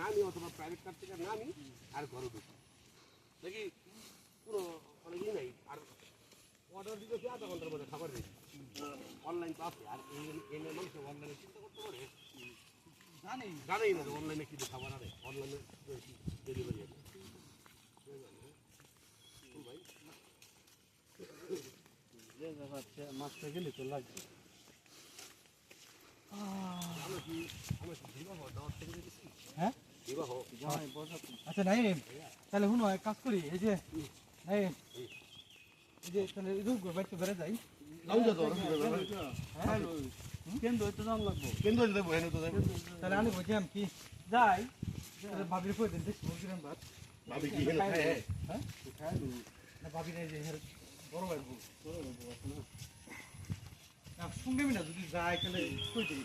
নামি অথবা private car থেকে নামি আর ঘরে ঢুকি। দেখি কোনো মানে ই নাই আর অর্ডার দিতেছি আধা ঘণ্টার মধ্যে খাবার দিই অনলাইন তো আছে আর এই এনে মানুষ অনলাইনে চিন্তা করতে পারে? জানি জানেই না অনলাইনে কিছু খাবার আনে অনলাইনে ডেলিভারি আছে ভাই মাছটা গেলে তো লাগবে। আমরা কি আমরা কি আচ্ছা নাই তাহলে শুনো এক কাজ করি এই যে নাই এই যে তাহলে রূপ বাইতে বেড়ে যাই। হ্যাঁ? কেন্দ্র তো জান লাগবো। কেন্দ্র দেবো হেন তো দেবো তাহলে আমি কি যাই ভাবির কই দিন দেখি মুরগির ভাত। ভাবি কি হেন হ্যাঁ না ভাবি নাই যে বড় ভাই বড় ভাই সঙ্গে মিনা যদি যায় তাহলে কই দিই